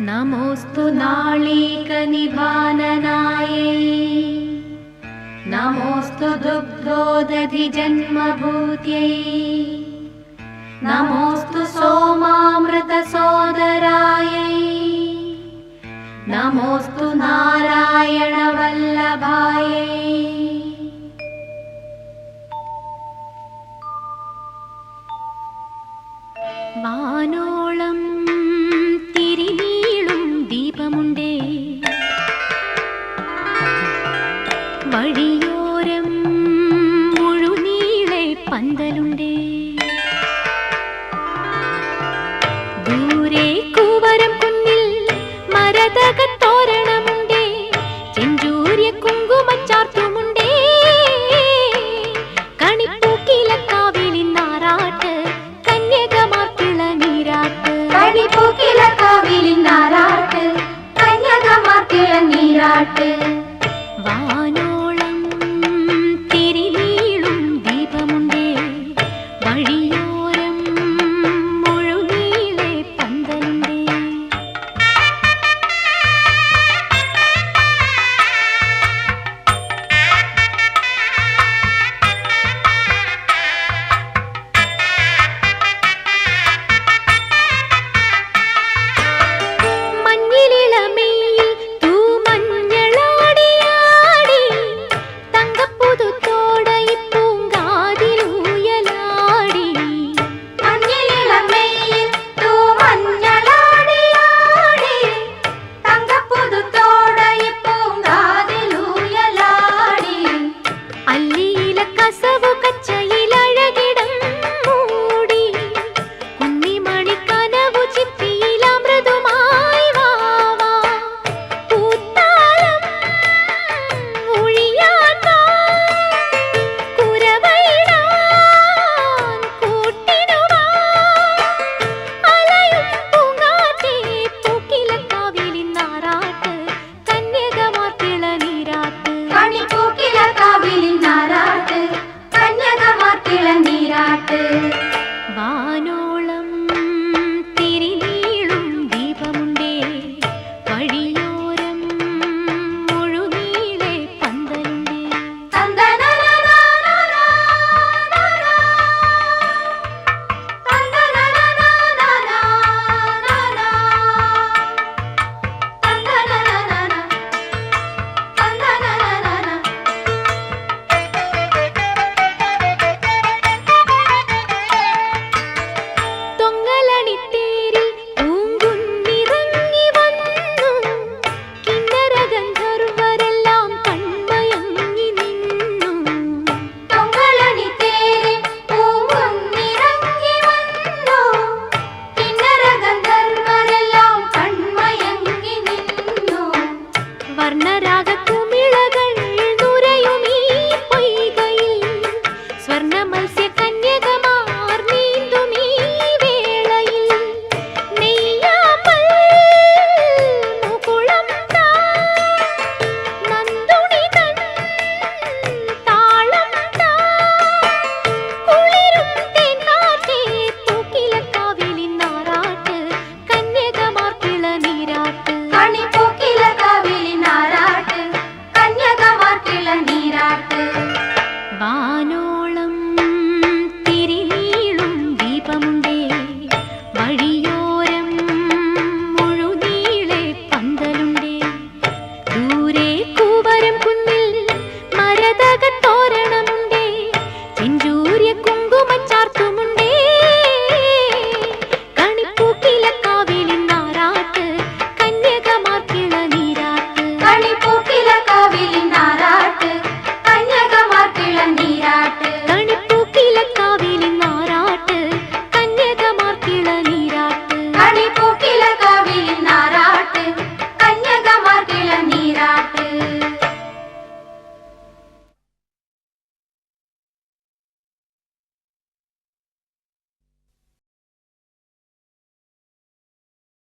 नमोऽस्तु नाळीकनिभाननाय। नमोऽस्तु दुग्धोदधिजन्मभूत्यै। नमोऽस्तु കൂന്തലുണ്ടേ. ദൂരെ കൂവരം കുന്നിൽ മരതകത്തോരണമുണ്ടേ ചെഞ്ചൂര്യ കുങ്കുമച്ചാർത്തുമുണ്ടേ കണിപ്പൂക്കിലക്കാവിലി നാരാട്ട് കന്യകമാർക്കിള നീരാട്ട് കണിപ്പൂക്കിലക്കാവിലി നാരാട്ട് കന്യകമാർക്കിള നീരാട്ട് కసవు కచ్చయ కర్ణమల్సి